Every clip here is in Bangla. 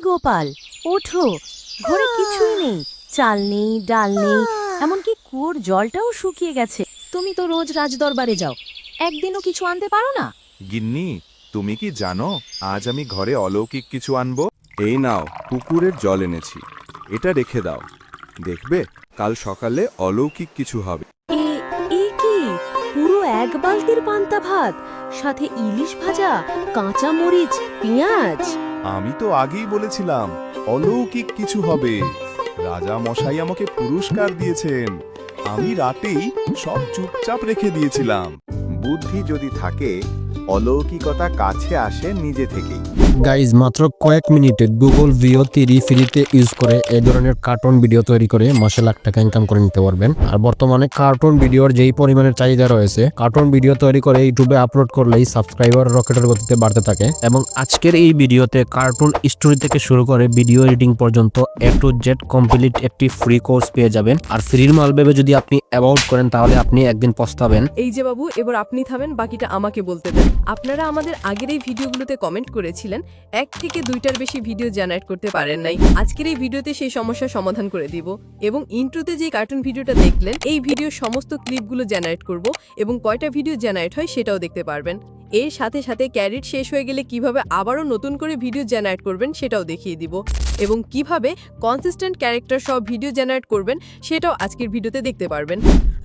গোপাল ওঠো। ঘরে কিছুই নেই চাল নেই ডাল নেই এমনকি কুয়োর জলটাও শুকিয়ে গেছে। তুমি তো রোজ রাজদরবারে যাও। একদিনও কিছু আনতে পারো না? গিন্নি তুমি কি জানো আজ আমি ঘরে অলৌকিক কিছু আনব? এই নাও পুকুরের জল এনেছি। এটা রেখে দাও। দেখবে কাল সকালে অলৌকিক কিছু হবে। কি? পুরো এক বালতির পান্তা ভাত সাথে ইলিশ ভাজা কাঁচা মরিচ পেঁয়াজ? আমি তো আগেই বলেছিলাম, অলৌকিক কিছু হবে। রাজা মশাই আমাকে পুরস্কার দিয়েছেন। আমি রাতেই সব চুপচাপ রেখে দিয়েছিলাম। বুদ্ধি যদি থাকে, অলৌকিকতা কাছে আসে নিজে থেকেই। গাইজ মাত্র কয়েক মিনিটে গুগল ভিও তিরি ফ্রিতে ইউজ করে এই ধরনের কার্টুন ভিডিও তৈরি করে মাসে লাখ টাকা ইনকাম করে নিতে পারবেন। আর বর্তমানে কার্টুন ভিডিওর যেই পরিমাণের চাহিদা রয়েছে কার্টুন ভিডিও তৈরি করে ইউটিউবে আপলোড করলেই সাবস্ক্রাইবার রকেটের গতিতে বাড়তে থাকে। এবং আজকের এই ভিডিওতে কার্টুন স্টোরি থেকে শুরু করে ভিডিও এডিটিং পর্যন্ত এ টু জেড কমপ্লিট একটি ফ্রি কোর্স পেয়ে যাবেন। আর ফ্রির মাল ভেবে যদি আপনি অ্যাবাউট করেন, তাহলে আপনি একদিন পস্তাবেন। এই যে বাবু, এবার আপনি থামেন, বাকিটা আমাকে বলতে দেন। আপনারা আমাদের আগের এই ভিডিওগুলোতে কমেন্ট করেছিলেন এক থেকে দুইটার বেশি ভিডিও জেনারেট করতে পারেন নাই। আজকের এই ভিডিওতে সেই সমস্যার সমাধান করে দিব এবং ইন্ট্রোতে যে কার্টুন ভিডিওটা দেখলেন, এই ভিডিও সমস্ত ক্লিপগুলো জেনারেট করব এবং কয়টা ভিডিও জেনারেট হয় সেটাও দেখতে পারবেন। এর সাথে সাথে ক্যারিট শেষ হয়ে গেলে কীভাবে আবারও নতুন করে ভিডিও জেনারেট করবেন সেটাও দেখিয়ে দিব। এবং কীভাবে কনসিস্টেন্ট ক্যারেক্টার সহ ভিডিও জেনারেট করবেন সেটাও আজকের ভিডিওতে দেখতে পারবেন।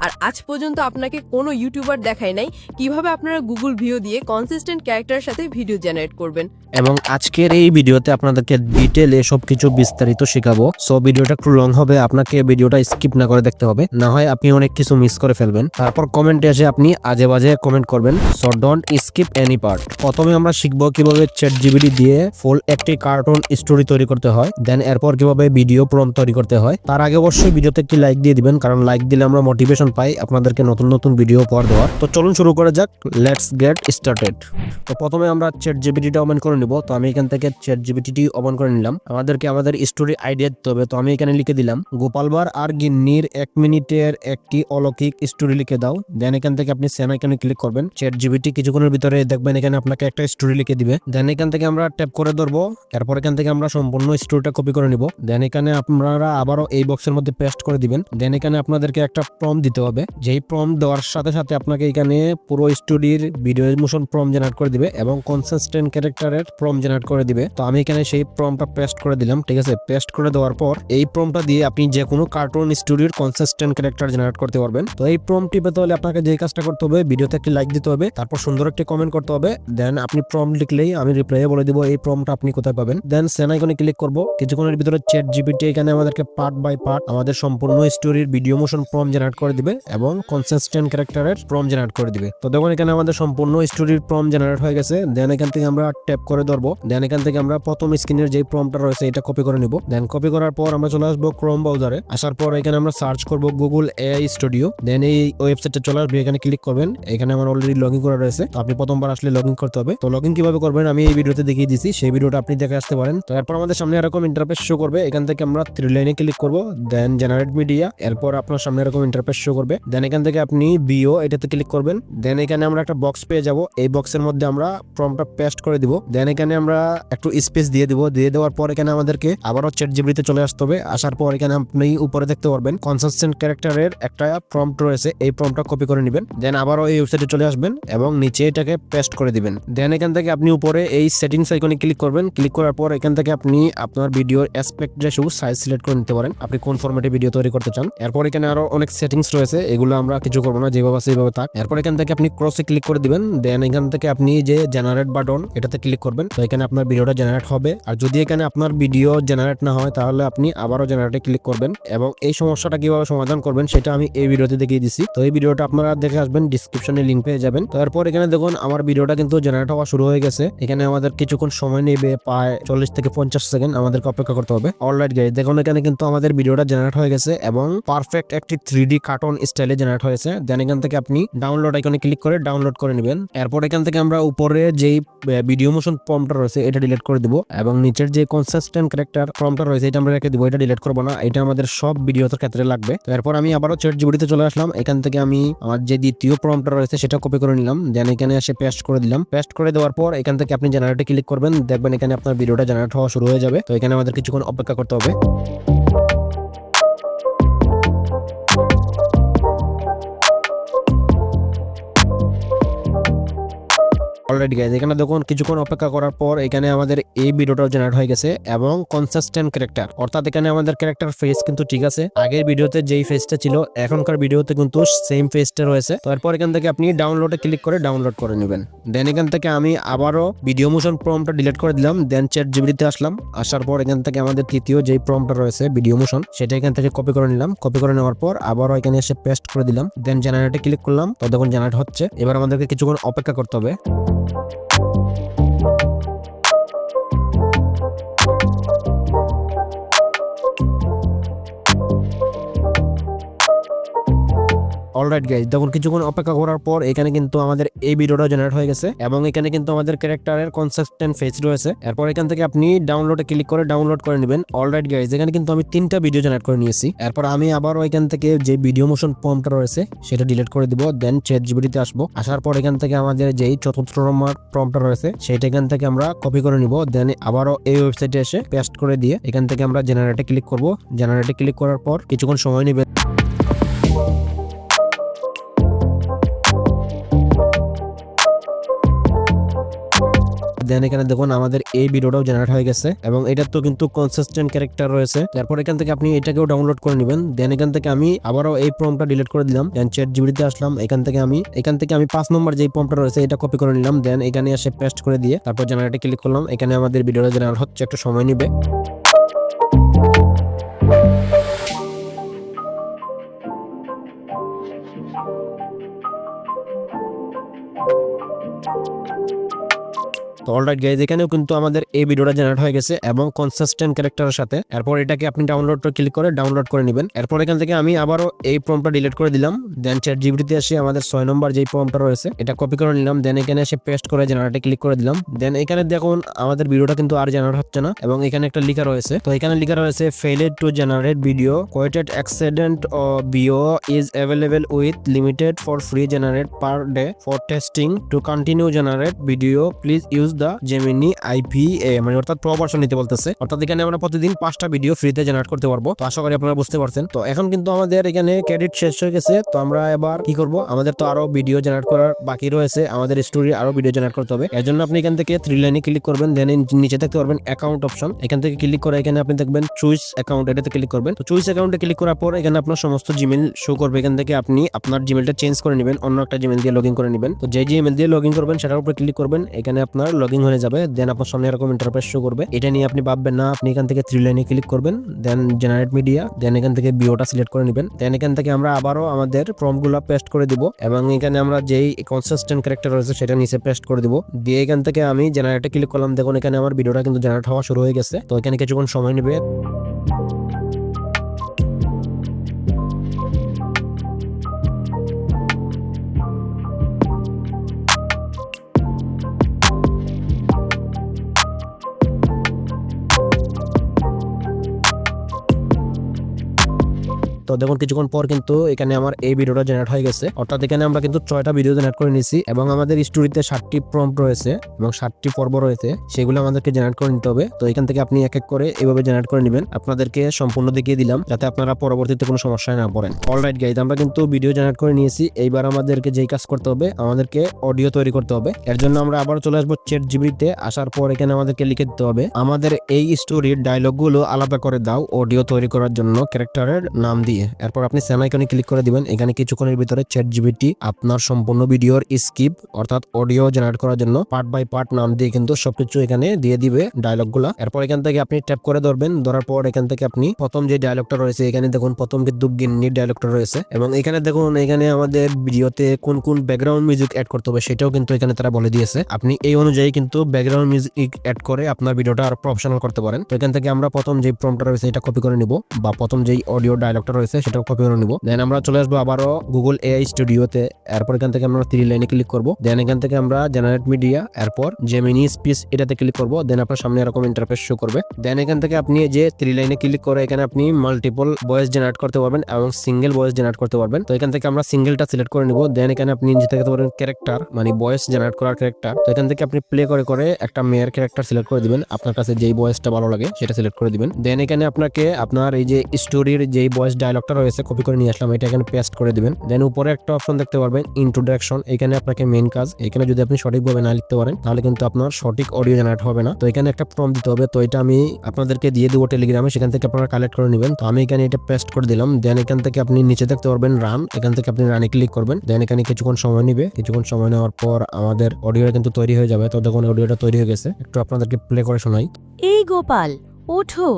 আর আজ পর্যন্ত আপনাকে কোনো ইউটিউবার দেখায় নাই কীভাবে আপনারা গুগল ভিও দিয়ে কনসিস্টেন্ট ক্যারেক্টারের সাথে ভিডিও জেনারেট করবেন। এবং আজকের এই ভিডিওতে আপনাদেরকে ডিটেলে সবকিছু বিস্তারিত শেখাবো। সো ভিডিওটা একটু লং হবে, আপনাকে ভিডিওটা স্কিপ না করে দেখতে হবে। না হয় আপনি অনেক কিছু মিস করে ফেলবেন। তারপর কমেন্টে এসে আপনি আজে বাজে কমেন্ট করবেন। So don't skip any part প্রথমে আমরা শিখব কীভাবে চ্যাট জিবিটি দিয়ে ফুল একটি কার্টুন স্টোরি তৈরি করতে হয় দেন এরপর কীভাবে ভিডিও প্রম তৈরি করতে হয়। তার আগে অবশ্যই ভিডিওতে একটি লাইক দিয়ে দিবেন, কারণ লাইক দিলে আমরা মোটিভেশন পাই আপনাদেরকে নতুন নতুন ভিডিও পর দেওয়ার। তো চলুন শুরু করা যাক লেটস গেট স্টার্টেড তো প্রথমে আমরা চ্যাট জিবিটিটা ওপেন করে নিব। তো আমি এখান থেকে চ্যাট জিবিটিটি ওপেন করে নিলাম। আমাদেরকে আমাদের স্টোরি আইডিয়া দিতে হবে। তো আমি এখানে লিখে দিলাম গোপালবার আর গিন্নির এক মিনিটের একটি অলৌকিক স্টোরি লিখে দাও। দেন এখান থেকে আপনি সেন আইকনে ক্লিক করবেন। চ্যাট জিবিটি কিছুক্ষণের ভিতরে দেখবেন এখানে আপনাকে একটা স্টোরি লিখে দিবে। দেন এখান থেকে আমরা ট্যাপ করে ধরবো। এরপর এখান থেকে আমরা সম্পূর্ণ স্টোরিটা কপি করে নিব। দেন এখানে আপনারা আবারও এই বক্সের মধ্যে পেস্ট করে দিবেন। দেন এখানে আপনাদেরকে একটা প্রম দিতে হবে। যেই প্রম দেওয়ার সাথে সাথে আপনাকে এখানে পুরো স্টোরির ভিডিও মোশন প্রম জেনারেট করে দিবে এবং কনসিস্টেন্ট ক্যারেক্টারের প্রম জেনারেট করে দিবে। তো আমি এখানে সেই প্রমটা পেস্ট করে দিলাম, ঠিক আছে? পেস্ট করে দেওয়ার পর এই প্রমটা দিয়ে আপনি যে কোনো কার্টুন স্টোরির কনসিস্টেন্ট ক্যারেক্টার জেনারেট করতে পারবেন। তো এই প্রম টিপে হলে আপনাকে যে কাজটা করতে হবে ভিডিওতে একটি লাইক দিতে হবে, তারপর সুন্দর একটি কমেন্ট করতে হবে। দেন আপনি প্রম লিখলেই আমি রিপ্লাইয়ে বলে দিব, এই প্রমটা আপনি কোথায় পাবেন? দেন সেন আইকনে ক্লিক করব। কিছুক্ষণের ভিতরে চ্যাট জিপিটি এখানে আমাদেরকে পার্ট বাই পার্ট আমাদের সম্পূর্ণ স্টোরির ভিডিও মোশন প্রম জেনারেট করে দিবে এবং কনসিস্টেন্ট ক্যারেক্টারের প্রম জেনারেট করে দিবে। তো দেখুন, এখানে আমাদের সম্পূর্ণ স্টোরির প্রম জেনারেট হয়ে গেছে। দেন এখান থেকে আমরা ট্যাপ করে ধরবো। দেন এখান থেকে আমরা প্রথম স্ক্রিনের যে প্রমটা রয়েছে এটা কপি করে নিব। দেন কপি করার পর আমরা চলে আসব ক্রোম ব্রাউজারে আসার পর এখানে আমরা সার্চ করব গুগল এআই স্টুডিও দেন এই ওয়েবসাইটে চলে আসবে, এখানে ক্লিক করবেন। এখানে আমার অলরেডি লগ ইন করা রয়েছে। আপনি প্রথমবার আসলে লগ ইন করতে হবে। তো লগ ইন কীভাবে করবেন আমি এই ভিডিওতে দেখিয়ে দিছি, সেই ভিডিওটা আপনি দেখে আসতে পারেন। তো এরপর আমাদের সামনে এরকম ইন্টারফেস শো করবে। এখান থেকে আমরা থ্রি লাইনে ক্লিক করব দেন জেনারেট মিডিয়া এরপর আপনার সামনে এরকম ইন্টারফেস শো করবে। দেন এখান থেকে আপনি বিও এটাতে ক্লিক করবেন। দেন এখানে আমরা একটা বক্স পেয়ে যাব। এই বক্সের মধ্যে আমরা ফর্মটা পেস্ট করে দিব। দেন এখানে আমরা একটু স্পেস দিয়ে দিব। দিয়ে দেওয়ার পর এখানে আমাদেরকে আবারও চ্যাট জিবিতে চলে আসতে হবে। আসার পর এখানে আপনি উপরে দেখতে পারবেন কনসিস্টেন্ট ক্যারেক্টারের একটা প্রম্পট রয়েছে। এই প্রম্পটটা কপি করে নেবেন। দেন আবারও এই ওয়েবসাইটে চলে আসবেন এবং নিচে এটাকে পেস্ট করে দিবেন। দেন এখান থেকে আপনি উপরে এই সেটিংস আইকনে ক্লিক করবেন। ক্লিক করার পর এখান থেকে আপনি আপনার ভিডিওর অ্যাসপেক্ট রেশিও সাইজ সিলেক্ট করে নিতে পারেন। আপনি কোন ফরম্যাটে ভিডিও তৈরি করতে চান। এরপর এখানে আরও অনেক সেটিংস রয়েছে। এগুলো আমরা কিছু করব না। যেভাবে আছে থাক। এরপর এখান থেকে আপনি ক্রসে ক্লিক করে দিবেন। দেন এখান থেকে আপনি যে জেনারেট বাটন এটাতে ক্লিক করবেন। তো এখানে আপনার ভিডিওটা জেনারেট হবে। আর যদি এখানে আপনার ভিডিও জেনারেট না হয়, তাহলে আপনি আবারও জেনারেটে ক্লিক করবেন। এবং এই সমস্যাটা কীভাবে সমাধান করবেন, সেটা আমি এই ভিডিওতে দেখিয়ে দিচ্ছি তো এই ভিডিওটা আপনারা দেখে আসবেন। ডিসক্রিপশনে লিঙ্ক পেয়ে যাবেন। তারপর এখানে দেখুন আমার ভিডিওটা কিন্তু জেনারেট হওয়া শুরু হয়ে গেছে। এখানে আমাদের কিছুক্ষণ সময় নেবে, প্রায় চল্লিশ থেকে পঞ্চাশ সেকেন্ড আমাদেরকে অপেক্ষা করতে হবে। অলরাইট গাইজ দেখুন এখানে কিন্তু আমাদের ভিডিওটা জেনারেট হয়ে গেছে এবং পারফেক্ট একটি থ্রি ডি কার্টুন স্টাইলে জেনারেট হয়েছে। দেন এখান থেকে আপনি ডাউনলোড আইকনে ক্লিক করে ডাউনলোড করে নেবেন। এরপর এখান থেকে আমরা উপরে যেই ভিডিও মোশন ফর্মটা রয়েছে, এটা ডিলিট করে দিব এবং নিচের যে কনসিস্টেন্ট ক্যারেক্টার ফর্মটা রয়েছে, এটা আমরা রেখে দিব। এটা ডিলিট করব না, এটা আমাদের সব ভিডিওতে ক্ষেত্রে লাগবে। এরপর আমি আবারও চ্যাট জিবিটিতে চলে আসলাম। এখান থেকে আমি আমার যে দ্বিতীয় ফর্মটা রয়েছে, সেটা কপি করে নিলাম। দেন এখানে এসে পেস্ট করে দিলাম। পেস্ট করে দেওয়ার পর এখান থেকে আপনি জেনারেটে ক্লিক করবেন। দেখবেন এখানে আপনার ভিডিওটা জেনারেট হওয়া শুরু হয়ে যাবে। তো এখানে আমাদের কিছুক্ষণ অপেক্ষা করতে হবে। অলরেডি গাইজ এখানে দেখুন, কিছুক্ষণ অপেক্ষা করার পর এখানে আমাদের এই ভিডিওটাও জেনারেট হয়ে গেছে এবং কনসিস্টেন্ট ক্যারেক্টার অর্থাৎ এখানে আমাদের ক্যারেক্টার ফেস কিন্তু ঠিক আছে। আগের ভিডিওতে যেই ফেসটা ছিল, এখনকার ভিডিওতে কিন্তু সেম ফেসটা রয়েছে। তো এরপর এখান থেকে আপনি ডাউনলোডে ক্লিক করে ডাউনলোড করে নেবেন। দেন এখান থেকে আমি আবারও ভিডিও মোশন প্রমটা ডিলিট করে দিলাম দেন চ্যাট জিবিতে আসলাম। আসার পর এখান থেকে আমাদের তৃতীয় যেই প্রমটা রয়েছে ভিডিও মোশন সেটা এখান থেকে কপি করে নিলাম। কপি করে নেওয়ার পর আবারও এখানে এসে পেস্ট করে দিলাম। দেন জেনারেটে ক্লিক করলাম। তো দেখুন জেনারেট হচ্ছে। এবার আমাদেরকে কিছুক্ষণ অপেক্ষা করতে হবে। Thank you. অলরাইট গাইজ দেখুন, কিছুক্ষণ অপেক্ষা করার পর এখানে কিন্তু আমাদের এই ভিডিওটা জেনারেট হয়ে গেছে এবং এখানে কিন্তু আমাদের ক্যারেক্টারের কনসিস্টেন্ট ফেস রয়েছে। এরপর এখান থেকে আপনি ডাউনলোডে ক্লিক করে ডাউনলোড করে নেবেন। অলরাইট গাইজ এখানে কিন্তু আমি তিনটা ভিডিও জেনারেট করে নিয়েছি। এরপর আমি আবারও এখান থেকে যে ভিডিও মোশন ফর্মটা রয়েছে, সেটা ডিলিট করে দিব দেন চ্যাট জিবিটিতে আসব। আসার পর এখান থেকে আমাদের যেই চতুর্থ নম্বর ফর্মটা রয়েছে সেটা এখান থেকে আমরা কপি করে নিব দেন আবারও এই ওয়েবসাইটে এসে পেস্ট করে দিয়ে এখান থেকে আমরা জেনারেটে ক্লিক করব। জেনারেটে ক্লিক করার পর কিছুক্ষণ সময় নেবে দেন এখানে দেখুন আমাদের এই ভিডিওটাও জেনারেট হয়ে গেছে এবং এটা তো কিন্তু কনসিস্টেন্ট ক্যারেক্টার রয়েছে। তারপর এখান থেকে আপনি এটাকেও ডাউনলোড করে নেবেন। দেন এখান থেকে আমি আবারও এই ফর্মটা ডিলিট করে দিলাম। দেন চ্যাট জিবিতে আসলাম। এখান থেকে আমি, এখান থেকে আমি পাঁচ নম্বর যে ফর্মটা রয়েছে এটা কপি করে নিলাম। দেন এখানে এসে পেস্ট করে দিয়ে তারপর জেনারেটে ক্লিক করলাম। এখানে আমাদের ভিডিওটা জেনারেট হচ্ছে, একটু সময় নেবে। তো অলরাইট গাইজ এখানেও কিন্তু আমাদের এই ভিডিওটা জেনারেট হয়ে গেছে এবং কনসিস্টেন্ট ক্যারেক্টারের সাথে। এরপর এটাকে আপনি ডাউনলোড ক্লিক করে ডাউনলোড করে নেবেন। এরপর এখান থেকে আমি আবারও এই ফর্মটা ডিলিট করে দিলাম। দেন চ্যাট জিবিটিতে এসে আমাদের ছয় নম্বর যেই ফর্মটা রয়েছে, এটা কপি করে নিলাম। দেন এখানে এসে পেস্ট করে জেনারেটে ক্লিক করে দিলাম। দেন এখানে দেখুন, আমাদের ভিডিওটা কিন্তু আর জেনারেট হচ্ছে না এবং এখানে একটা লিখা রয়েছে। তো এখানে লিখা রয়েছে failed to generate video quota exceeded O Veo is available with limited for free generate per day for testing to continue generate video please use the Gemini IPA মানে অর্থাৎ প্রো ভার্সন নিতে বলতেছে। অর্থাৎ এখানে আমরা প্রতিদিন পাঁচটা ভিডিও ফ্রিতে জেনারেট করতে পারব। তো আশা করি আপনারা বুঝতে পারছেন। তো এখন কিন্তু আমাদের এখানে ক্রেডিট শেষ হয়ে গেছে। তো আমরা এবার কি করব? আমাদের তো আরও ভিডিও জেনারেট করার বাকি রয়েছে। আমাদের স্টোরি আরও ভিডিও জেনারেট করতে হবে। এর জন্য আপনি এখান থেকে থ্রি লাইনে ক্লিক করবেন। দেন নিচে দেখতে পারবেন অ্যাকাউন্ট অপশন এখান থেকে ক্লিক করে এখানে আপনি দেখবেন চুইস অ্যাকাউন্ট এটাতে ক্লিক করবেন। তো চুইস অ্যাকাউন্টে ক্লিক করার পর এখানে আপনার সমস্ত জিমেল শো করবে। এখান থেকে আপনি আপনার জিমেলটা চেঞ্জ করে নেবেন। অন্য একটা জিমেল দিয়ে লগ করে নেবেন। তো যে জিমেল দিয়ে লগ করবেন, সেটার উপরে ক্লিক করবেন। এখানে আপনার লগ হয়ে যাবে দেন আপনার সামনে এরকম ইন্টারফেস শো করবে। এটা নিয়ে আপনি ভাববেন না, আপনি এখান থেকে থ্রি লাইনে ক্লিক করবেন দেন জেনারেট মিডিয়া দেন এখান থেকে বিওটা সিলেক্ট করে নেবেন। দেন এখান থেকে আমরা আবারও আমাদের ফর্মগুলো পেস্ট করে দিব, এবং এখানে আমরা যেই কনসিস্টেন্ট ক্যারেক্টার রয়েছে সেটা নিচে পেস্ট করে দিব। দিয়ে এখান থেকে আমি জেনারেটে ক্লিক করলাম, দেখুন এখানে আমার ভিডিওটা কিন্তু জেনারেট হওয়া শুরু হয়ে গেছে, তো এখানে কিছুক্ষণ সময় নেবে। তো দেখুন কিছুক্ষণ পর কিন্তু এখানে আমার এই ভিডিওটা জেনারেট হয়ে গেছে। অর্থাৎ এখানে আমরা কিন্তু ছয়টা ভিডিও জেনারেট করে নিয়েছি এবং আমাদের স্টোরিতে ষাটটি প্রম্পট রয়েছে এবং ষাটটি পর্ব রয়েছে, সেগুলো আমাদেরকে জেনারেট করে নিতে হবে। তো এখান থেকে আপনি এক এক করে এভাবে জেনারেট করে নেবেন। আপনাদেরকে সম্পূর্ণ দেখিয়ে দিলাম যাতে আপনারা পরবর্তীতে কোনো সমস্যায় না পড়েন। অলরাইট গাইজ আমরা কিন্তু ভিডিও জেনারেট করে নিয়েছি। এইবার আমাদেরকে যেই কাজ করতে হবে, আমাদেরকে অডিও তৈরি করতে হবে। এর জন্য আমরা আবার চলে আসব চেট জিবিতে আসার পর এখানে আমাদেরকে লিখে দিতে হবে, আমাদের এই স্টোরির ডায়লগগুলো আলাদা করে দাও অডিও তৈরি করার জন্য ক্যারেক্টারের নাম দিয়ে। এরপর আপনি সেম আইকনে ক্লিক করে দিবেন। এখানে কিছুক্ষণের ভিতরে চ্যাট জিবিটি আপনার সম্পূর্ণ ভিডিওর স্কিপ অর্থাৎ অডিও জেনারেট করার জন্য পার্ট বাই পার্ট নাম দিয়ে কিন্তু সবকিছু এখানে দিয়ে দিবে ডায়লগগুলো এরপর এখান থেকে আপনি ট্যাপ করে ধরবেন। ধরার পর এখান থেকে আপনি প্রথম যে ডায়লগটা রয়েছে, এখানে দেখুন প্রথম কিন্তু গিন্নির ডায়লগটা রয়েছে। এবং এখানে দেখুন, এখানে আমাদের ভিডিওতে কোন কোন ব্যাকগ্রাউন্ড মিউজিক অ্যাড করতে হবে সেটাও কিন্তু এখানে তারা বলে দিয়েছে। আপনি এই অনুযায়ী কিন্তু ব্যাকগ্রাউন্ড মিউজিক অ্যাড করে আপনার ভিডিওটা আরও প্রফেশনাল করতে পারেন। তো এখান থেকে আমরা প্রথম যে প্রমটা রয়েছে, এটা কপি করে নিব বা প্রথম যেই অডিও ডায়লগটা রয়েছে রয়েছে সেটাও কপি করে নিব। দেন আমরা চলে আসব আবারও গুগল এআই স্টুডিওতে এরপর এখান থেকে আমরা থ্রি লাইনে ক্লিক করব। দেন এখান থেকে আমরা জেনারেট মিডিয়া এরপর জেমিনি স্পিচ এটাতে ক্লিক করব। দেন আপনার সামনে এরকম ইন্টারফেস শো করবে। দেন এখান থেকে আপনি যে থ্রি লাইনে ক্লিক করে এখানে আপনি মাল্টিপল ভয়েস জেনারেট করতে পারবেন এবং সিঙ্গেল ভয়েস জেনারেট করতে পারবেন। তো এখান থেকে আমরা সিঙ্গেলটা সিলেক্ট করে নিব। দেন এখানে আপনি নিচে থেকে পারেন ক্যারেক্টার মানে ভয়েস জেনারেট করার ক্যারেক্টার তো এখান থেকে আপনি প্লে করে করে একটা মেয়ের ক্যারেক্টার সিলেক্ট করে দিবেন। আপনার কাছে যেই ভয়েসটা ভালো লাগে সেটা সিলেক্ট করে দিবেন। দেন এখানে আপনাকে আপনার এই যে স্টোরির যেই ভয়েস ডায়লগটা রয়েছে কপি করে নিয়ে আসলাম, এটা এখানে পেস্ট করে দিবেন। দেন উপরে একটা অপশন দেখতে পারবেন ইন্ট্রোডাকশন এখানে আপনাকে মেইন কাজ, এখানে যদি আপনি সঠিকভাবে না লিখতে পারেন, তাহলে কিন্তু আপনার সঠিক অডিও জেনারেট হবে না। তো এখানে একটা ফর্ম দিতে হবে, তো এটা আমি আপনাদেরকে দিয়ে দেবো টেলিগ্রামে সেখান থেকে আপনারা কালেক্ট করে নেবেন। তো আমি এখানে এটা পেস্ট করে দিলাম দেন এখান থেকে আপনি নিচে দেখতে পারবেন রান এখান থেকে আপনি রানে ক্লিক করবেন। দেন এখানে কিছুক্ষণ সময় নেবে, কিছুক্ষণ সময় নেওয়ার পর আমাদের অডিও কিন্তু তৈরি হয়ে যাবে। তো দেখুন অডিওটা তৈরি হয়ে গেছে, একটু আপনাদেরকে প্লে করে শোনাই। এই গোপাল, ওঠো,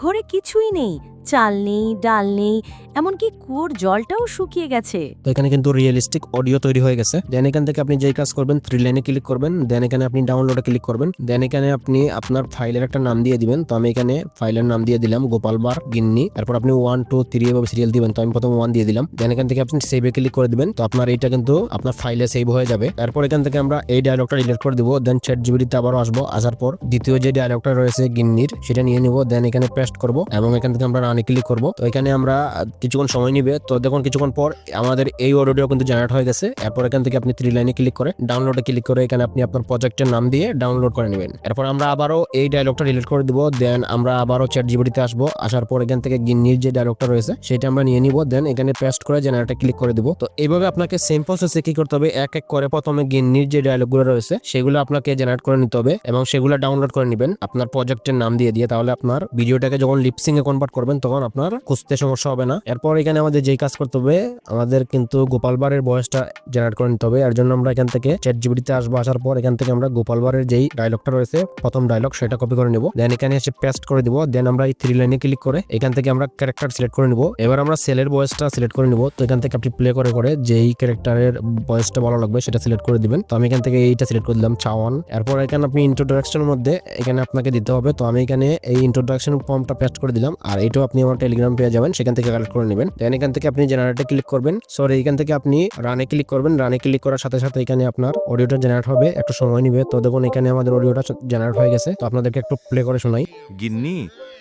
ঘরে কিছুই নেই। চাল নেই, ডাল নেই, এমনকি কুয়োর জলটাও শুকিয়ে গেছে। তো এখানে কিন্তু রিয়েলিস্টিক অডিও তৈরি হয়ে গেছে। দেন এখান থেকে আপনি যেই কাজ করবেন থ্রি লাইনে ক্লিক করবেন দেন এখানে আপনি ডাউনলোডে ক্লিক করবেন দেন এখানে আপনি আপনার ফাইলের একটা নাম দিয়ে দিবেন। তো আমি এখানে ফাইলের নাম দিয়ে দিলাম, গোপাল বার গিন্নি। তারপর আপনি ওয়ান টু থ্রি এভাবে সিরিয়াল দিবেন। তো আমি প্রথম ওয়ান দিয়ে দিলাম। দেন এখান থেকে আপনি সেভে ক্লিক করে দিবেন। তো আপনার এইটা কিন্তু আপনার ফাইলে সেভ হয়ে যাবে। তারপর এখান থেকে আমরা এই ডায়লগটা ডিলিট করে দিব। দেন চ্যাট জিবিটিতে আবারও আসব। আসার পর দ্বিতীয় যে ডায়লগটা রয়েছে গিন্নির, সেটা নিয়ে নিব। দেন এখানে পেস্ট করব এবং এখান থেকে আমরা রানে ক্লিক করব। তো এখানে আমরা কিছুক্ষণ সময় নিবে। তো দেখুন, কিছুক্ষণ পর আমাদের এই অডিও কিন্তু জেনারেট হয়ে গেছে। এরপর এখান থেকে আপনি থ্রি লাইনে ক্লিক করে ডাউনলোডে ক্লিক করে এখানে আপনি আপনার প্রজেক্টের নাম দিয়ে ডাউনলোড করে নেবেন। এরপর আমরা আবারও এই ডায়লগটা ডিলিট করে দিব। দেন আমরা আবারও চ্যাট জিবিটিতে আসব। আসার পর এখান থেকে গিন্নির যে ডায়লগটা রয়েছে, সেটা আমরা নিয়ে নিব। দেন এখানে পেস্ট করে জেনারেটে ক্লিক করে দিব। তো এইভাবে আপনাকে সেম প্রসেসে কি করতে হবে? এক এক করে প্রথমে গিন্নির যে ডায়লগগুলো রয়েছে, সেগুলো আপনাকে জেনারেট করে নিতে হবে এবং সেগুলো ডাউনলোড করে নেবেন। আপনার প্রজেক্টের নাম দিয়ে দিয়ে। তাহলে আপনার ভিডিওটাকে যখন লিপসিং এ কনভার্ট করবেন তখন আপনার খুঁজতে সমস্যা হবে না। এরপর এখানে আমাদের যেই কাজ করতে হবে, আমাদের কিন্তু গোপালবারের বয়সটা জেনারেট করে নিতে হবে। এর জন্য আমরা এখান থেকে চ্যাট জিবিটিতে আসব, আসার পর এখান থেকে আমরা গোপালবারের যেই ডায়লগটা রয়েছে, প্রথম ডায়লগ সেটা কপি করে নিব। দেন এখানে এসে পেস্ট করে দিব দেন আমরা এই থ্রি লাইনে ক্লিক করে এখান থেকে আমরা ক্যারেক্টার সিলেক্ট করে নিব। এবার আমরা সেলের বয়সটা সিলেক্ট করে নিব। তো এখান থেকে আপনি প্লে করে করে যেই ক্যারেক্টারের বয়সটা ভালো লাগবে সেটা সিলেক্ট করে দিবেন। তো আমি এখান থেকে এইটা সিলেক্ট করে দিলাম, চাওয়ান। এরপর এখানে আপনি ইন্ট্রোডাকশনের মধ্যে এখানে আপনাকে দিতে হবে। তো আমি এখানে এই ইন্ট্রোডাকশন ফর্মটা পেস্ট করে দিলাম, আর এটাও আপনি আমার টেলিগ্রাম পেয়ে যাবেন, সেখান থেকে কালেক্ট করে নেবেন। দেন এখান থেকে আপনি জেনারেটে ক্লিক করবেন। সরি এখান থেকে আপনি রানে ক্লিক করবেন। রানে ক্লিক করার সাথে সাথে এখানে আপনার অডিওটা জেনারেট হবে। একটু সময় নিবে। তো দেখুন, এখানে আমাদের অডিওটা জেনারেট হয়ে গেছে। তো আপনাদেরকে একটু প্লে করে শোনাই। গিন্নি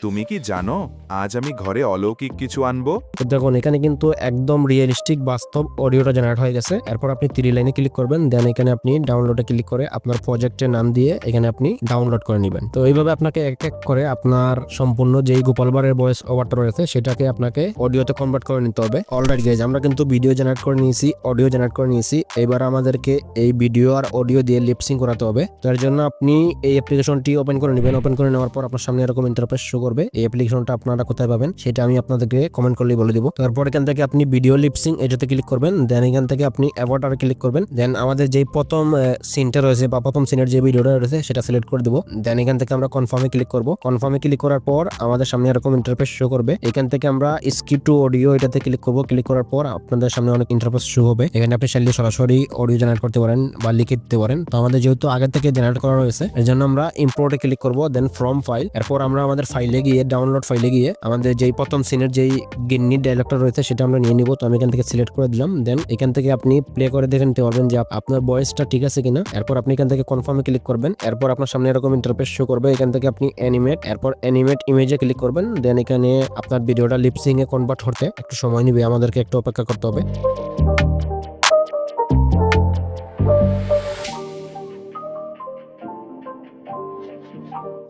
তুমি কি জানো, আজ আমি ঘরে অলৌকিক কিছু আনব? দেখুন, এখানে কিন্তু একদম রিয়েলিস্টিক বাস্তব অডিওটা জেনারেট হয়ে গেছে। এরপর আপনি থ্রি লাইনে ক্লিক করবেন দেন এখানে আপনি ডাউনলোডে ক্লিক করে আপনার প্রজেক্টের নাম দিয়ে এখানে আপনি ডাউনলোড করে নেবেন। তো এইভাবে আপনাকে এক এক করে আপনার সম্পূর্ণ যেই গোপালবারের ভয়েস ওভারটা রয়েছে, সেটাকে আপনাকে অডিওতে কনভার্ট করে নিতে হবে। অলরাইট গাইজ আমরা কিন্তু ভিডিও জেনারেট করে নিয়েছি অডিও জেনারেট করে নিয়েছি। এবার আমাদেরকে এই ভিডিও আর অডিও দিয়ে লিপসিং করাতে হবে। তার জন্য আপনি এই অ্যাপ্লিকেশনটি ওপেন করে নেবেন। ওপেন করে নেওয়ার পর আপনার সামনে এরকম ইন্টারফেস শো করবে। এই অ্যাপ্লিকেশনটা আপনারা কোথায় পাবেন সেটা আমি আপনাদেরকে কমেন্ট করলেই বলে দিব। তারপর এখান থেকে আপনি ভিডিও লিপসিং এটাতে ক্লিক করবেন। দেন এখান থেকে আপনি অ্যাভোটারে ক্লিক করবেন। দেন আমাদের যেই প্রথম সিনটা রয়েছে বা প্রথম সিনের যে ভিডিওটা রয়েছে সেটা সিলেক্ট করে দিব। দেন এখান থেকে আমরা কনফার্মে ক্লিক করব। কনফার্মে ক্লিক করার পর আমাদের সামনে এরকম ইন্টারফেস শো করবে। এখান থেকে আমরা স্কিপ টু অডিও এটাতে ক্লিক করব। ক্লিক করার পর আপনাদের সামনে অনেক ইন্টারফেস শো হবে। এখানে আপনি চাইলে সরাসরি অডিও জেনারেট করতে পারেন বা লিখে দিতে পারেন। তো আমাদের যেহেতু আগে থেকে জেনারেট করা রয়েছে, এর জন্য আমরা ইম্পোর্টে ক্লিক করব। দেন ফ্রম ফাইল এরপর আমরা আমাদের ফাইলে গিয়ে ডাউনলোড ফাইলে গিয়ে আমাদের যেই প্রথম সিনের যেই গিন্নির ডায়লগটা রয়েছে সেটা আমরা নিয়ে নিব। তো আমি এখান থেকে সিলেক্ট করে দিলাম। দেন এখান থেকে আপনি প্লে করে দেখে নিতে পারবেন যে আপনার ভয়েসটা ঠিক আছে কিনা। এরপর আপনি এখান থেকে কনফার্মে ক্লিক করবেন। এরপর আপনার সামনে এরকম ইন্টারফেস শো করবে। এখান থেকে আপনি অ্যানিমেট এরপর অ্যানিমেট ইমেজে ক্লিক করবেন। দেন এখানে আপনার ভিডিওটা লিপসিং এ কনভার্ট হতে একটু সময় নিবে। আমাদেরকে একটু অপেক্ষা করতে হবে।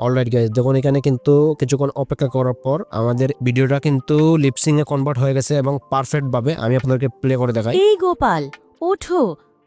অলরাইট গাইজ দেখুন, এখানে কিন্তু কিছুক্ষণ অপেক্ষা করার পর আমাদের ভিডিওটা কিন্তু লিপসিং এ কনভার্ট হয়ে গেছে এবং পারফেক্ট ভাবে আমি আপনাদেরকে প্লে করে দেখাই। এই গোপাল, ওঠো,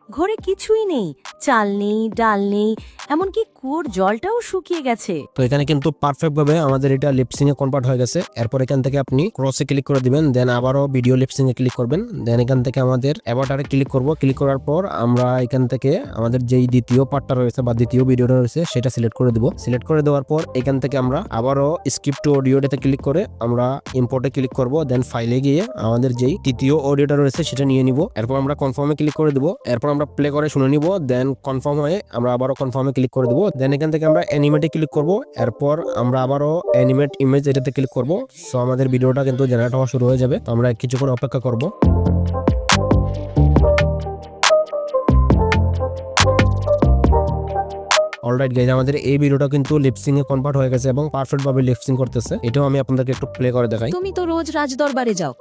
ঘরে কিছুই নেই, চাল নেই, ডাল নেই, এমনকি কুয়োর জলটাও শুকিয়ে গেছে। তো এখানে কিন্তু পারফেক্ট ভাবে আমাদের এটা লিপসিং এ কনভার্ট হয়ে গেছে। এরপর এখান থেকে আপনি ক্রসে ক্লিক করে দিবেন দেন আবারও ভিডিও লিপসিং এ ক্লিক করবেন। দেন এখান থেকে আমাদের অ্যাভাটারে ক্লিক করব। ক্লিক করার পর আমরা এখান থেকে আমাদের যেই দ্বিতীয় পার্টটা রয়েছে বা দ্বিতীয় ভিডিওটা রয়েছে, সেটা সিলেক্ট করে দিব। সিলেক্ট করে দেওয়ার পর এখান থেকে আমরা আবারও স্কিপ টু অডিওটাতে ক্লিক করে আমরা ইম্পোর্টে ক্লিক করব। দেন ফাইলে গিয়ে আমাদের যেই তৃতীয় অডিওটা রয়েছে, সেটা নিয়ে নিব। এরপর আমরা কনফার্মে ক্লিক করে দিব। এরপর আমরা প্লে করে শুনে নিব। দেন কনফার্ম হয়ে আমরা আবারও কনফার্মে ক্লিক করে দিব। দেন এখান থেকে আমরা অ্যানিমেটে ক্লিক করব। এরপর আমরা আবারও অ্যানিমেট ইমেজ এটাতে ক্লিক করব। সো আমাদের ভিডিওটা কিন্তু জেনারেট হওয়া শুরু হয়ে যাবে। তো আমরা কিছুক্ষণ অপেক্ষা করব। অলরাইট গাইজ আমাদের এই ভিডিওটা কিন্তু লিপসিং এ কনভার্ট হয়ে গেছে এবং পারফেক্ট ভাবে লিপসিং করতেছে। এটাও আমি আপনাদেরকে একটু প্লে করে দেখাই। তুমি তো রোজ রাজদরবারে যাও।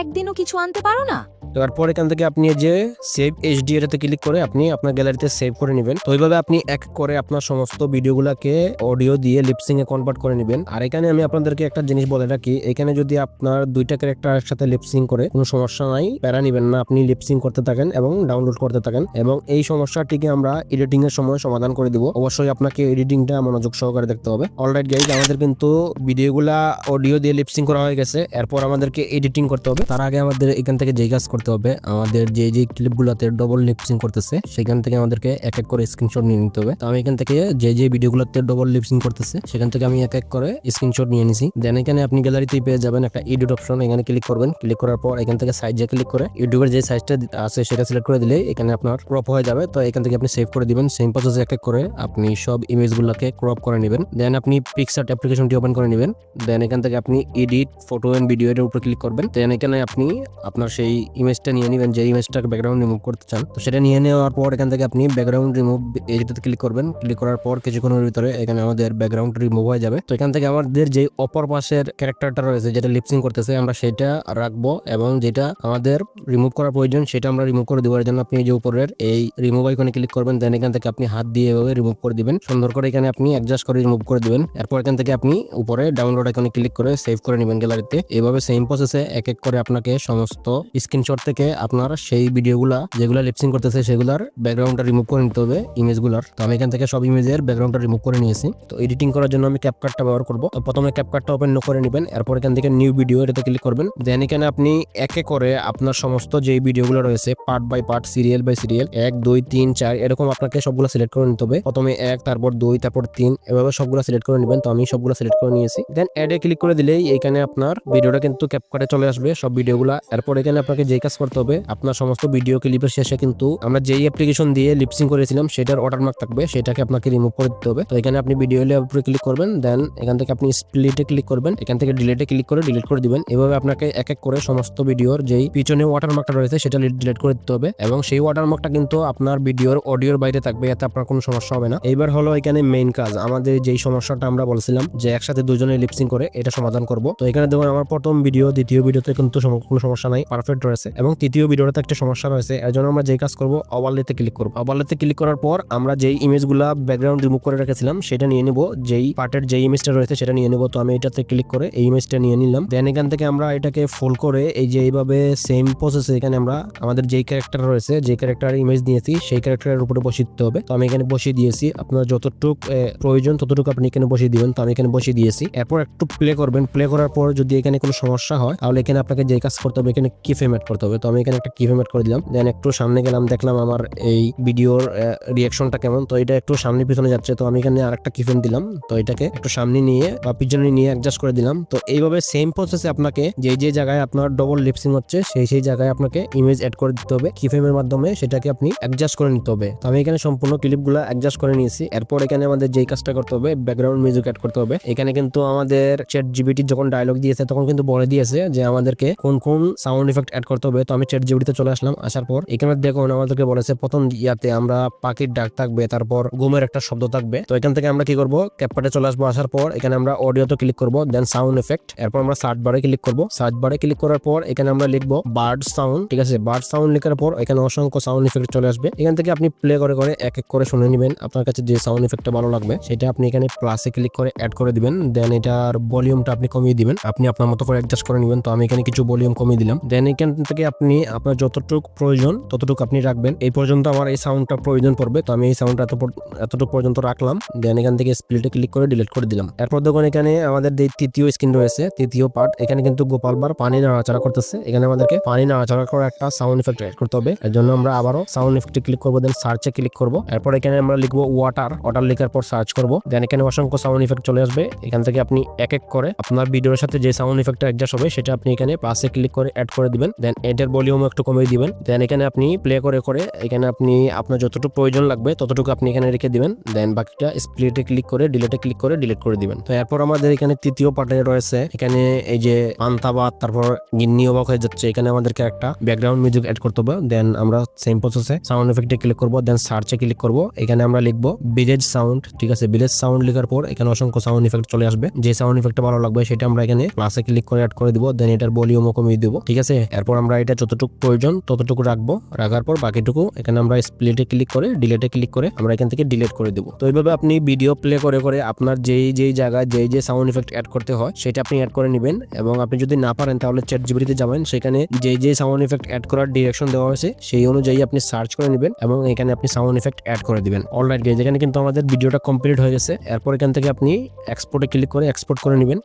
একদিনও কিছু আনতে পারো না? তারপর এখান থেকে আপনি যে সেভ এইচডি এটাতে ক্লিক করে আপনি আপনার গ্যালারিতে সেভ করে নেবেন। তো এইভাবে আপনি এক করে আপনার সমস্ত ভিডিওগুলোকে অডিও দিয়ে লিপসিং এ কনভার্ট করে নেবেন। আর এখানে আমি আপনাদেরকে একটা জিনিস বলে রাখি, এখানে যদি আপনার দুইটা ক্যারেক্টার একসাথে লিপসিং করে, কোনো সমস্যা নাই, প্যারা নিবেন না, আপনি লিপসিং করতে থাকেন এবং ডাউনলোড করতে থাকেন। এবং এই সমস্যাটিকে আমরা এডিটিং এর সময় সমাধান করে দিব। অবশ্যই আপনাকে এডিটিংটা মনোযোগ সহকারে দেখতে হবে। অলরাইট গাইজ আমাদের কিন্তু ভিডিওগুলা অডিও দিয়ে লিপসিং করা হয়ে গেছে। এরপর আমাদেরকে এডিটিং করতে হবে। তার আগে আমাদের এখান থেকে যেই কাজ করতে হবে, আমাদের যে যে ক্লিপগুলোতে ডবল লিপসিং করতেছে, সেখান থেকে আমাদেরকে এক এক করে স্ক্রিনশট নিয়ে নিতে হবে। তো আমি এখান থেকে যে যে ভিডিওগুলোতে ডবল লিপসিং করতেছে, সেখান থেকে আমি এক এক করে স্ক্রিনশট নিয়ে নিছি। দেন এখানে আপনি গ্যালারিতে পেয়ে যাবেন একটা এডিট অপশন এখানে ক্লিক করবেন। ক্লিক করার পর এখান থেকে সাইজে ক্লিক করে, ইউটিউবের যে সাইজটা আছে, সেটা সিলেক্ট করে দিলে এখানে আপনার ক্রপ হয়ে যাবে। তো এখান থেকে আপনি সেভ করে দিবেন। সেম প্রসেসে এক এক করে আপনি সব ইমেজগুলোকে ক্রপ করে নেবেন। দেন আপনি পিকসার্ট অ্যাপ্লিকেশনটি ওপেন করে নেবেন। দেন এখান থেকে আপনি এডিট ফটো এন্ড ভিডিও এর উপর ক্লিক করবেন। দেন এখানে আপনি আপনার সেই ইমেজটা নিয়ে নেবেন, যে ইমেজটাকে ব্যাকগ্রাউন্ড রিমুভ করতে চান। তো সেটা নিয়ে নেওয়ার পর এখান থেকে আপনি ব্যাকগ্রাউন্ড রিমুভ এটাতে ক্লিক করবেন। ক্লিক করার পর কিছুক্ষণের ভিতরে এখানে আমাদের ব্যাকগ্রাউন্ড রিমুভ হয়ে যাবে। তো এখান থেকে আমাদের যে অপর পাশের ক্যারেক্টারটা রয়েছে, যেটা লিপসিং করতেছে, আমরা সেটা রাখব এবং যেটা আমাদের রিমুভ করার প্রয়োজন, সেটা আমরা রিমুভ করে দেওয়ার জন্য আপনি যে উপরের এই রিমুভ আইকনে ক্লিক করবেন দেন এখান থেকে আপনি হাত দিয়ে এভাবে রিমুভ করে দিবেন। সুন্দর করে এখানে আপনি অ্যাডজাস্ট করে রিমুভ করে দিবেন। এরপর এখান থেকে আপনি উপরে ডাউনলোড আইকনে ক্লিক করে সেভ করে নেবেন গ্যালারিতে এভাবে সেম প্রসেসে এক এক করে আপনাকে সমস্ত স্ক্রিনশট থেকে আপনার সেই ভিডিওগুলা যেগুলো লিপসিং করতেছে সেগুলার ব্যাকগ্রাউন্ডটা রিমুভ করে নিতে হবে ইমেজগুলার তো আমি এখান থেকে সব ইমেজের ব্যাকগ্রাউন্ডটা রিমুভ করে নিয়েছি। তো এডিটিং করার জন্য আমি ক্যাপকাটটা ব্যবহার করব। তো প্রথমে ক্যাপকাটটা ওপেন করে নেবেন, এরপর এখান থেকে নিউ ভিডিও এটাতে ক্লিক করবেন। দেন এখানে আপনি একে করে আপনার সমস্ত যেই ভিডিওগুলো রয়েছে part by part serial by serial এক, দুই, তিন, চার, এরকম আপনাকে সবগুলো সিলেক্ট করে নিতে হবে। প্রথমে এক, তারপর দুই, তারপর তিন, এভাবে সবগুলো সিলেক্ট করে নেবেন। তো আমি সবগুলো সিলেক্ট করে নিয়েছি। দেন অ্যাডে ক্লিক করে দিলেই এখানে আপনার ভিডিওটা কিন্তু ক্যাপকাটে চলে আসবে। সব ভিডিওগুলো। এরপর এখানে আপনাকে যেই কাজ করতে হবে, আপনার সমস্ত ভিডিও ক্লিপের শেষে কিন্তু আমরা যেই অ্যাপ্লিকেশন দিয়ে লিপসিং করেছিলাম, সেটার ওয়াটারমার্ক থাকবে, সেটাকে আপনাকে রিমুভ করে দিতে হবে। তো এখানে আপনি ভিডিও উপরে ক্লিক করবেন দেন এখান থেকে আপনি স্প্লিটে ক্লিক করবেন, এখান থেকে ডিলেটে ক্লিক করে ডিলিট করে দিবেন। এভাবে আপনাকে এক এক করে সমস্ত ভিডিওর যেই পিছনে ওয়াটারমার্কটা রয়েছে, সেটা ডিলিট করে দিতে হবে। এবং সেই ওয়াটারমার্কটা কিন্তু আপনার ভিডিওর অডিওর বাইরে থাকবে, এতে আপনার কোনো সমস্যা হবে না। এইবার হলো এখানে মেইন কাজ, আমাদের যেই সমস্যাটা আমরা বলছিলাম, যে একসাথে দুজনে লিপসিং করে এটা সমাধান করব। তো এখানে দেখুন, আমার প্রথম ভিডিও দ্বিতীয় ভিডিওতে কিন্তু সম- কোনো সমস্যা নাই পারফেক্ট রয়েছে। এবং তৃতীয় ভিডিওতে একটা সমস্যা রয়েছে, এর জন্য আমরা যেই কাজ করব ওভারলেতে ক্লিক করব। ওভারলেতে ক্লিক করার পর আমরা যেই ইমেজগুলা ব্যাকগ্রাউন্ড রিমুভ করে রেখেছিলাম, সেটা নিয়ে নিব। যেই পার্টের যেই ইমেজটা রয়েছে, সেটা নিয়ে নিব। তো আমি এটাতে ক্লিক করে এই ইমেজটা নিয়ে নিলাম। দেন এখান থেকে আমরা এটাকে ফুল করে এই যে এইভাবে সেম প্রসেসে এখানে আমরা আমাদের যেই ক্যারেক্টার রয়েছে যে ক্যারেক্টার ইমেজ নিয়েছি, সেই ক্যারেক্টারের উপরে বসিয়ে দিতে হবে। তো আমি এখানে বসিয়ে দিয়েছি, আপনার যতটুক প্রয়োজন ততটুকু আপনি এখানে বসিয়ে দিবেন। তো আমি এখানে বসিয়ে দিয়েছি। এরপর একটু প্লে করবেন। প্লে করার পর যদি এখানে কোনো সমস্যা হয়, তাহলে এখানে আপনাকে যে কাজ করতে হবে, এখানে কি ফেম অ্যাড করতে হবে। তো আমি এখানে একটা কি ফেম অ্যাড করে দিলাম। দেন একটু সামনে গেলাম, দেখলাম আমার এই ভিডিওর রিয়াকশনটা কেমন। তো এটা একটু সামনে পিছনে যাচ্ছে। তো আমি এখানে আরেকটা কি ফেম দিলাম। তো এটাকে একটু সামনে নিয়ে বা পিছনে নিয়ে অ্যাডজাস্ট করে দিলাম। তো এইভাবে সেম প্রসেসে আপনাকে যে যে জায়গায় আপনার ডবল লিপসিং হচ্ছে, সেই সেই জায়গায় আপনাকে ইমেজ অ্যাড করে দিতে হবে। কি ফ্রেমের মাধ্যমে সেটাকে আপনি অ্যাডজাস্ট করে নিতে হবে। তো আমি এখানে সম্পূর্ণ ক্লিপগুলো অ্যাডজাস্ট করে নিয়েছি। এরপর এখানে আমাদের যেই কাজটা করতে হবে ব্যাকগ্রাউন্ড মিউজিক অ্যাড করতে হবে। এখানে কিন্তু আমাদের চ্যাট জিবিটি যখন ডায়লগ দিয়েছে, তখন কিন্তু বলে দিয়েছে যে, আমাদেরকে কোন কোন সাউন্ড ইফেক্ট অ্যাড করতে হবে। তো আমি চ্যাট জিবিটিতে চলে আসলাম, আসার পর এখানে দেখুন আমাদেরকে বলেছে, প্রথম ইয়াতে আমরা পাখির ডাক থাকবে, তারপর ঘুমের একটা শব্দ থাকবে। তো এখান থেকে আমরা কি করব ক্যাপকাটে চলে আসব, আসার পর এখানে আমরা অডিওতে ক্লিক করব দেন সাউন্ড এফেক্ট এরপর আমরা সার্চ বারে ক্লিক করব। সার্চ বারে ক্লিক করার পর এখানে আমরা লিখব বার্ড সাউন্ড ঠিক আছে? বার্ড সাউন্ড লেখার পর এখানে অসংখ্য সাউন্ড ইফেক্ট চলে আসবে। এখান থেকে আপনি প্লে করে করে এক এক করে শুনে নেবেন, আপনার কাছে যে সাউন্ড ইফেক্টটা ভালো লাগবে, সেটা আপনি এখানে প্লাসে ক্লিক করে অ্যাড করে দিবেন দেন এটার ভলিউমটা আপনি কমিয়ে দিবেন, আপনি আপনার মতো করে অ্যাডজাস্ট করে নেবেন। তো আমি এখানে কিছু ভলিউম কমিয়ে দিলাম। দেন এখান থেকে আপনি, আপনার যতটুকু প্রয়োজন, ততটুকু আপনি রাখবেন। এই পর্যন্ত আমার এই সাউন্ডটা প্রয়োজন পড়বে, তো আমি এই সাউন্ডটা এত এতটুকু পর্যন্ত রাখলাম। দেন এখান থেকে স্প্লিটে ক্লিক করে ডিলিট করে দিলাম। এরপর দেখুন এখানে আমাদের যে তৃতীয় স্ক্রিন রয়েছে, তৃতীয় পার্ট এখানে কিন্তু গোপাল বার পানি নাড়াচাড়া করতেছে। এখানে আমাদেরকে পানি নাড়াচাড়া করার একটা সাউন্ড ইফেক্ট অ্যাড করতে হবে। এর জন্য আমরা আবারও সাউন্ড ইফেক্টে ক্লিক করব দেন সার্চে ক্লিক করব। এরপর এখানে আমরা লিখব ওয়াটার ওয়াটার লেখার পর সার্চ করব। দেন এখানে অসংখ্য সাউন্ড ইফেক্ট চলে আসবে। এখান থেকে আপনি এক এক করে আপনার ভিডিওর সাথে যে সাউন্ড ইফেক্টটা অ্যাডজাস্ট হবে, সেটা আপনি এখানে প্লাসে ক্লিক করে অ্যাড করে দিবেন দেন এটার ভলিউম একটু কমিয়ে দিবেন। দেন এখানে আপনি প্লে করে করে এখানে আপনি আপনার যতটুকু প্রয়োজন লাগবে ততটুকু আপনি এখানে রেখে দিবেন। দেন বাকিটা স্প্লিটে ক্লিক করে ডিলেটে ক্লিক করে ডিলিট করে দিবেন। তো এরপর আমাদের এখানে তৃতীয় পার্টে রয়েছে, এখানে এই যে পান্তাবাদ, তারপর গিন্নি অবাক হয়ে যাচ্ছে। এখানে আমাদেরকে একটা ব্যাকগ্রাউন্ড মিউজিক অ্যাড করতে হবে। দেন আমরা সেম প্রসেসে সাউন্ড এফেক্টে ক্লিক করব দেন সার্চে ক্লিক করব। এখানে আমরা লিখব ভিলেজ সাউন্ড ঠিক আছে? ভিলেজ সাউন্ড লেখার পর এখানে অসংখ্য সাউন্ড ইফেক্ট চলে আসবে। যে সাউন্ড ইফেক্টটা ভালো লাগবে সেটা আমরা এখানে প্লাসে ক্লিক করে অ্যাড করে দিব। দেন এটার ভলিউমও কমিয়ে দেবো, ঠিক আছে? এরপর আমরা এটা যতটুকু প্রয়োজন ততটুকু রাখব। রাখার পর বাকিটুকু এখানে আমরা স্প্লিটে ক্লিক করে ডিলেটে ক্লিক করে আমরা এখান থেকে ডিলেট করে দেবো। তো এইভাবে আপনি ভিডিও প্লে করে করে আপনার যেই যেই জায়গায় যেই যে সাউন্ড ইফেক্ট অ্যাড করতে হয় সেটা আপনি অ্যাড করে নেবেন এবং আপনি যদি না পারেন তাহলে চ্যাট জিবিটিতে যাবেন। সেখানে যেই যে সাউন্ড ইফেক্ট অ্যাড করার ডিরেকশন দেওয়া হয়েছে সেই অনুযায়ী আপনি সার্চ করে নেবেন এবং এখানে আপনি সাউন্ড ইফেক্ট অ্যাড করে দিবেন। অলরাইট গেজ এখানে কিন্তু আমাদের ভিডিওটা কমপ্লিট হয়ে গেছে। এরপর এখান থেকে আপনি এক্সপোর্টে ক্লিক করে এক্সপোর্ট করে নেবেন।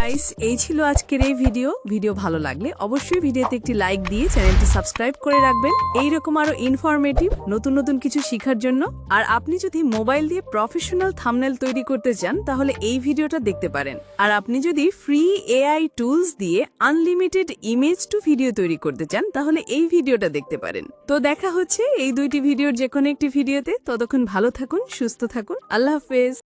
গাইস এই ছিল আজকের এই ভিডিও ভিডিও ভালো লাগলে অবশ্যই ভিডিওতে একটি লাইক দিয়ে চ্যানেলটি সাবস্ক্রাইব করে রাখবেন। এই রকম আরও ইনফরমেটিভ নতুন নতুন কিছু শেখার জন্য। আর আপনি যদি মোবাইল দিয়ে প্রফেশনাল থামনেল তৈরি করতে চান, তাহলে এই ভিডিওটা দেখতে পারেন। আর আপনি যদি ফ্রি এআই টুলস দিয়ে আনলিমিটেড ইমেজ টু ভিডিও তৈরি করতে চান, তাহলে এই ভিডিওটা দেখতে পারেন। তো দেখা হচ্ছে এই দুইটি ভিডিওর যে কোনো একটি ভিডিওতে ততক্ষণ ভালো থাকুন, সুস্থ থাকুন। আল্লাহ হাফেজ।